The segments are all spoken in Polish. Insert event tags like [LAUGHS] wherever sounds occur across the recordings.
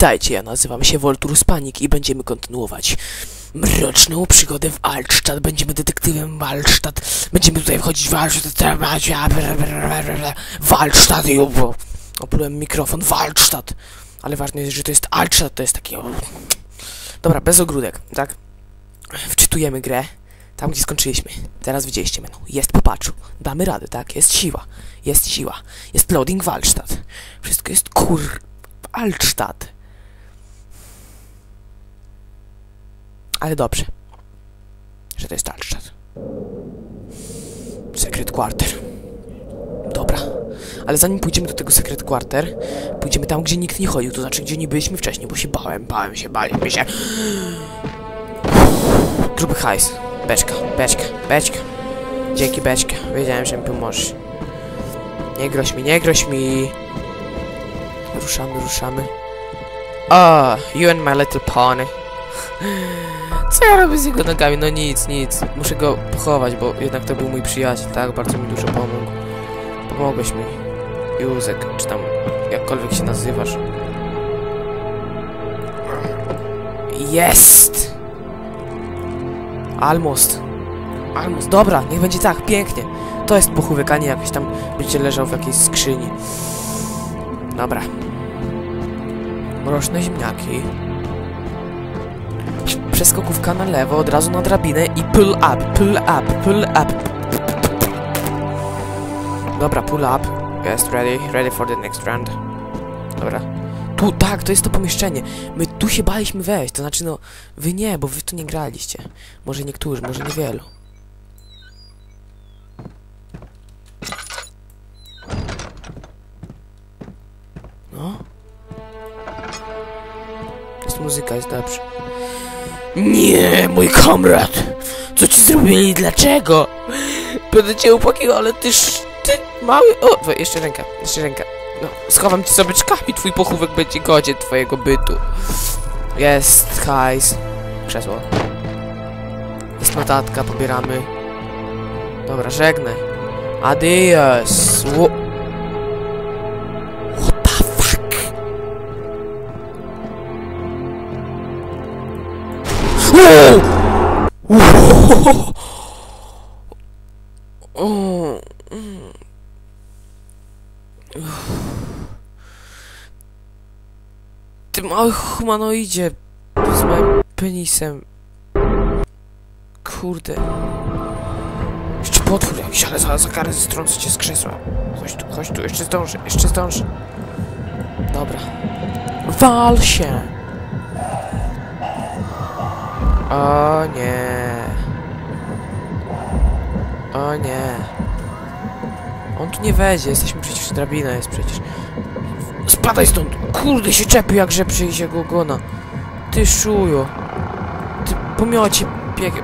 Witajcie, ja nazywam się Volturus Panik i będziemy kontynuować mroczną przygodę w Altstadt. Będziemy detektywem w Altstadt. Będziemy tutaj wchodzić w Altstadt. W Altstadt oplułem mikrofon w Altstadt. Ale ważne jest, że to jest Altstadt, to jest taki... Dobra, bez ogródek, tak? Wczytujemy grę. Tam, gdzie skończyliśmy. Teraz widzieliście menu. Jest po patchu. Damy radę, tak? Jest siła. Jest siła. Jest loading w Altstadt. Wszystko jest kur... Altstadt. Ale dobrze, że to jest Altstadt. Secret Quarter. Dobra. Ale zanim pójdziemy do tego Secret Quarter, pójdziemy tam, gdzie nikt nie chodził, to znaczy, gdzie nie byliśmy wcześniej, bo się bałem, bałem się, baliśmy się. Gruby hajs. Beczka, beczka, beczka. Dzięki beczka. Wiedziałem, że mi pomożesz. Nie groź mi, nie groź mi. Ruszamy, ruszamy. O, you and my little pony. Co ja robię z jego nogami? No nic, nic. Muszę go pochować, bo jednak to był mój przyjaciel, tak? Bardzo mi dużo pomógł. Pomogłeś mi. Józek, czy tam jakkolwiek się nazywasz. Jest! Almost. Almost. Dobra, niech będzie tak, pięknie. To jest pochówek, a nie tam będzie leżał w jakiejś skrzyni. Dobra. Mroczne ziemniaki. Przeskokówka na lewo, od razu na drabinę i pull up, pull up, pull up. Dobra, pull up. Jest ready, ready for the next round. Dobra. Tu, tak, to jest to pomieszczenie. My tu się baliśmy wejść, to znaczy no, wy nie, bo wy tu nie graliście. Może niektórzy, może niewielu. No. Jest muzyka, jest dobrze. Nie, mój komrad! Co ci zrobili? Dlaczego? Będę cię upłakiwał, ale ty, ty mały... O, jeszcze ręka, jeszcze ręka. No, schowam ci sobie czkami, twój pochówek będzie godzien twojego bytu. Jest hajs. Krzesło. Jest notatka, pobieramy. Dobra, żegnaj. Adios. Wo Wow! Ty mały humanoidzie z moim penisem. Kurde. Jeszcze potwór jakiś, ale za, za karę strącę cię z krzesła. Chodź tu, chodź tu, jeszcze zdążę, jeszcze zdążę. Dobra. Wal się! O nie. O nie. On tu nie wejdzie, jesteśmy przecież, drabina jest przecież. Spadaj stąd! Kurde się czepi jak że przyjdzie go gona. Ty szujo. Ty pomiocie bieg...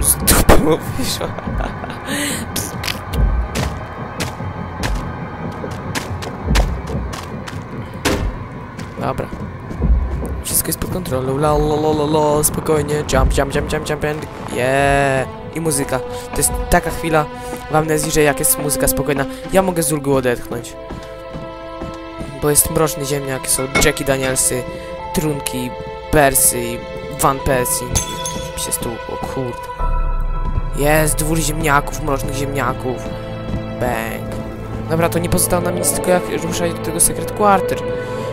Z dupy mówisz. Dobra. Wszystko jest pod kontrolą. La la la la la, spokojnie. Jump, jump, jump, jump, jump and... Yeah. I muzyka. To jest taka chwila w amnezji, że jak jest muzyka spokojna, ja mogę z ulgą odetchnąć. Bo jest mroczny ziemniak, są Jackie Danielsy, Trunki, Persy, Van Persie i się stłukło, kurde. Jest dwór ziemniaków, mrocznych ziemniaków. Bang. Dobra, to nie pozostało nam nic, tylko jak ruszać do tego Secret Quarter.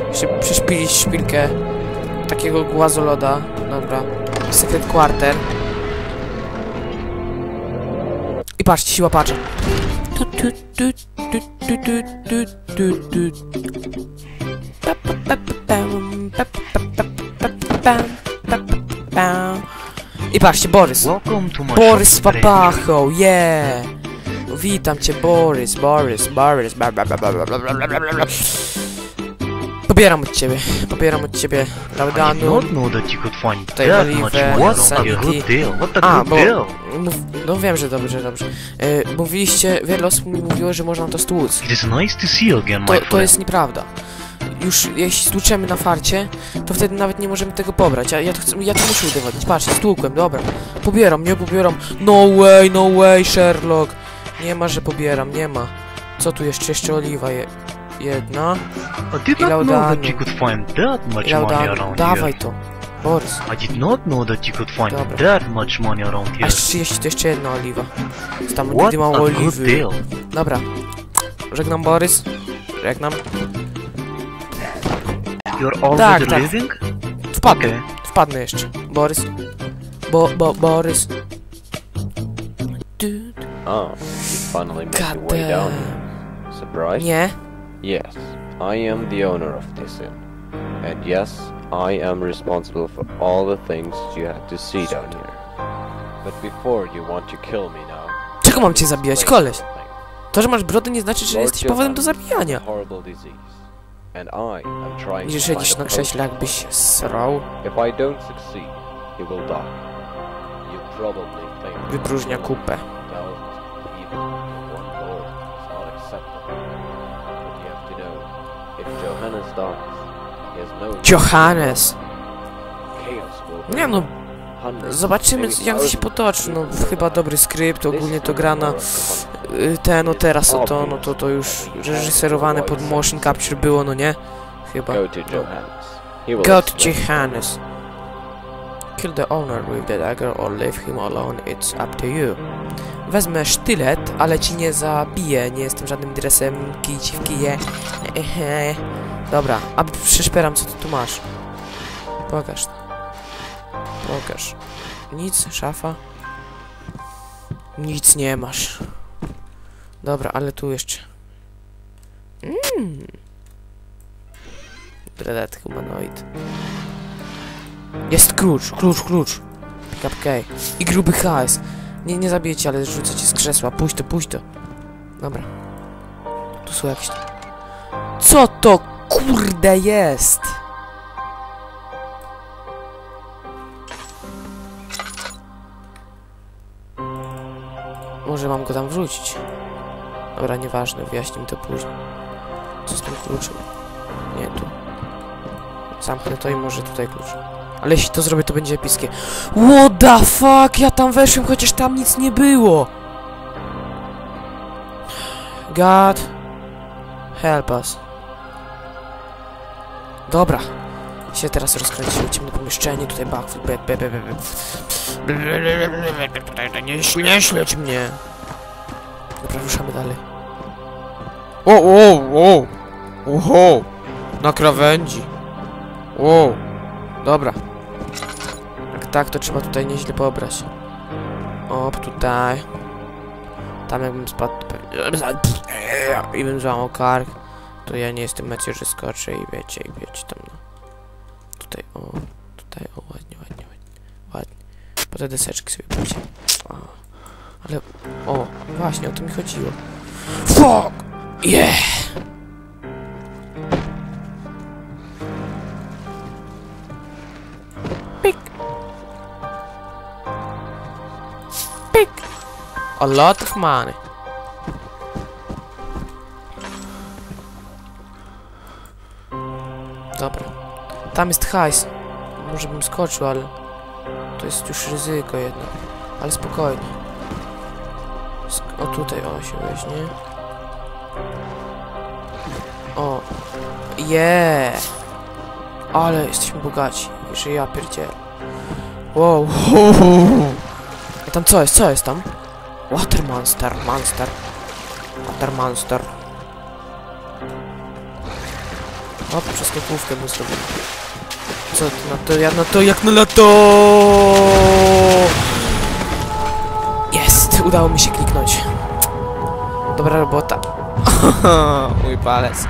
Jeszcze przeszpilić szpilkę takiego głazoloda. Dobra. Secret Quarter. I patrzcie, siła patrzy. Tu, tu, tu, tu, tu, tu, tu, tu, tu. Pa, pa, pa, pa, pam, pa, pa, pa, pa, pa, pam, pa, pa, pam. I patrzcie, Borys. Borys z papachą, yeah! Witam cię, Borys, Borys, Borys, bla bla bla bla bla bla bla bla bla. Pobieram od ciebie, pobieram od ciebie Laudanu. Tutaj oliwę, sanity. a bo... Mów, no wiem, że dobrze, dobrze. E, mówiliście, wiele osób mi mówiło, że można to stłuc. To To, jest nieprawda. Już jeśli stłuczemy na farcie, to wtedy nawet nie możemy tego pobrać. Ja, ja, to, chcę, ja to muszę udowodnić. Patrzcie, stłukłem, dobra. Pobieram, nie pobieram. No way, no way, Sherlock. Nie ma, że pobieram, nie ma. Co tu jeszcze? Jeszcze oliwa je... Jedna. I did not know that you could find that much money around Dawaj here. to. Borys. I did not know that you could find Dobra. that much money around A here. 30 to jeszcze jedna oliwa. Jest Tam What nigdy a good oliwy. deal. Dobra. Żegnam Borys. Żegnam. You're already Tak, tak. leaving? Wpadnę. Okay. Wpadnę jeszcze. Borys. Bo, bo, Borys. Du, Oh, you finally made your way down damn. here. Surprised? Nie. Yes, I am the owner of this inn. And yes, I am responsible for all the things you had to see down here. But before you want to kill me now... Czego mam cię zabijać, koleś? To, że masz brodę nie znaczy, że jesteś powodem do zabijania. I to siedzisz na krześle, jakbyś srał. If I Johannes no Nie no, zobaczymy jak się potoczy. No chyba dobry skrypt, ogólnie to gra na y, ten, no teraz o to, no to to już reżyserowane pod motion capture było, no nie? Chyba. Go to Go. Johannes. Kill the owner with the dagger or leave him alone, it's up to you. Wezmę sztylet, ale ci nie zabiję, nie jestem żadnym dresem, kij ci w kije. Dobra, a przeszperam co ty tu masz. Pokaż. Pokaż. Nic, szafa. Nic nie masz. Dobra, ale tu jeszcze. Mmm. Dread humanoid. Jest klucz, klucz, klucz. Pick up key. I gruby hajs. Nie, nie zabiję cię, ale rzucę cię z krzesła. Puść to, puść to. Dobra. Tu są jakieś... Co to kurde jest? Może mam go tam wrzucić. Dobra, nieważne, wyjaśnimy to później. Co z tym kluczem? Nie, tu. Zamknę to i może tutaj klucz. Ale jeśli to zrobię, to będzie epickie. What the fuck? Ja tam weszłem, chociaż tam nic nie było. God. Help us. Dobra. Się teraz rozkręciło ciemne pomieszczenie, tutaj backflip, be, be, be, nie, nie śledź mnie. Dobra, ruszamy dalej. O, o, o! Oho! Na krawędzi. Wow. Dobra. Tak, to trzeba tutaj nieźle pobrać. Op, tutaj. Tam jakbym spadł. I bym złamał kark. To ja nie jestem Matthew, że skoczę i wiecie, i wiecie tam no. Tutaj, o, tutaj, o, ładnie, ładnie, ładnie. Ładnie. Po te deseczki sobie pójdzie. Ale, o, właśnie, o to mi chodziło. Fuck! Yeah! A lot of money. Dobra. Tam jest hajs. Może bym skoczył, ale to jest już ryzyko jednak. Ale spokojnie. Sk- o tutaj, o się weźmie. O. Yeah. Ale jesteśmy bogaci, że ja pierdzielę. Wow. [LAUGHS] A tam co jest? Co jest tam? Water Monster, Monster. Water Monster. O, przeskakówkę bym zrobił. Co ty na to? Ja na to jak na lato! Jest! Udało mi się kliknąć. Dobra robota. [LAUGHS] Mój palec.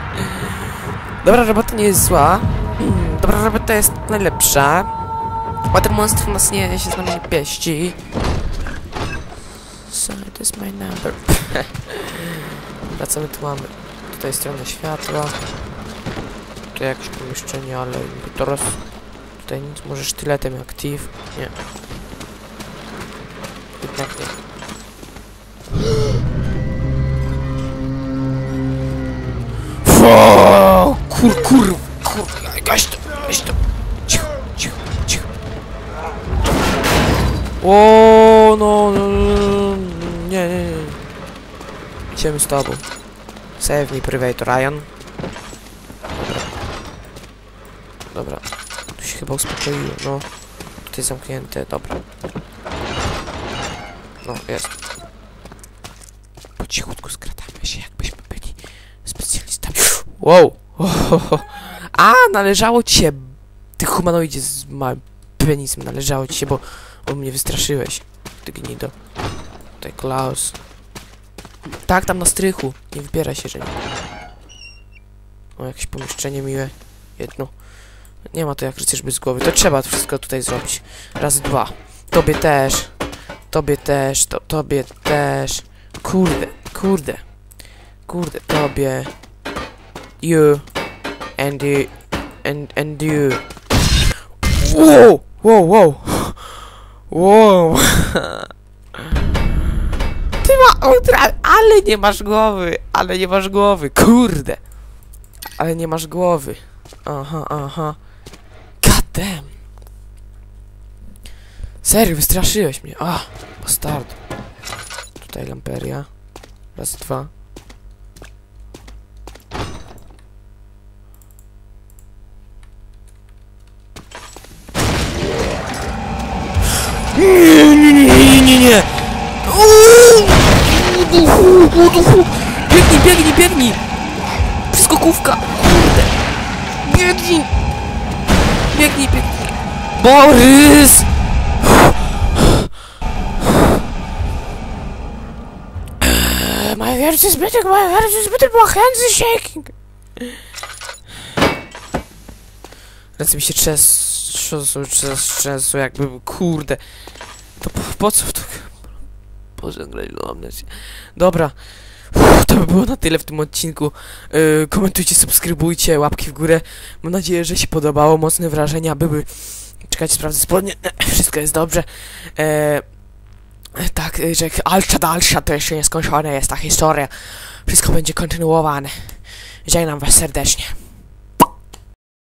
Dobra robota nie jest zła. [CLEARS THROAT] Dobra robota jest najlepsza. Water Monster nas nie się z nami pieści. To jest my number. Dobra, co my tu mamy? Tutaj strona światła. Tutaj jakieś pomieszczenie, ale teraz tutaj nic. Może sztyletem Thief? Nie. Jednak nie. Kur, kur, kur, gaś to, gaś to. Cicho, cicho, cicho. O, no, no, no, nie, nie, nie. Idziemy z tobą. Save me, Private Ryan. Dobra. Dobra. Tu się chyba uspokoiło, no. Tu jest zamknięte, dobra. No, jest. Po cichutku skradamy się, jakbyśmy byli specjalistami. Wow! Ohoho. [LAUGHS] A, należało ci się! Ty humanoidzie z małym penisem, należało ci się, bo, bo mnie wystraszyłeś. Ty gnido. Tutaj Klaus. Tak, tam na strychu. Nie wybieraj się, że nie. O, jakieś pomieszczenie miłe. Jedno. Nie ma to jak rycerz bez głowy. To trzeba wszystko tutaj zrobić. Raz, dwa. Tobie też. Tobie też. To, tobie też. Kurde, kurde. Kurde, tobie. You. And you. And, and you. Wow! Wow, wow. Wow. [LAUGHS] Ma... ultra- Ale nie masz głowy. Ale nie masz głowy. Kurde. Ale nie masz głowy. Aha, aha. God damn. Serio, wystraszyłeś mnie. A, bastard. Tutaj lamperia. Raz, dwa. Przeskokówka! Kurde! Biegnij! Biegnij, biegnij! Borys! My heart is beating, my heart is beating, my hands is shaking! Ręce mi się trzęsą, trzęsą, jakby, kurde. To po, po co to? Boże, grać do amnezji. Dobra. To by było na tyle w tym odcinku. Yy, komentujcie, subskrybujcie, łapki w górę. Mam nadzieję, że się podobało. Mocne wrażenia były. Czekajcie, sprawdzę spodnie. [CLEARS THROAT] Wszystko jest dobrze. E, tak, y, że dalsza, dalsza to jeszcze nieskończona jest ta historia. Wszystko będzie kontynuowane. Żegnam was serdecznie.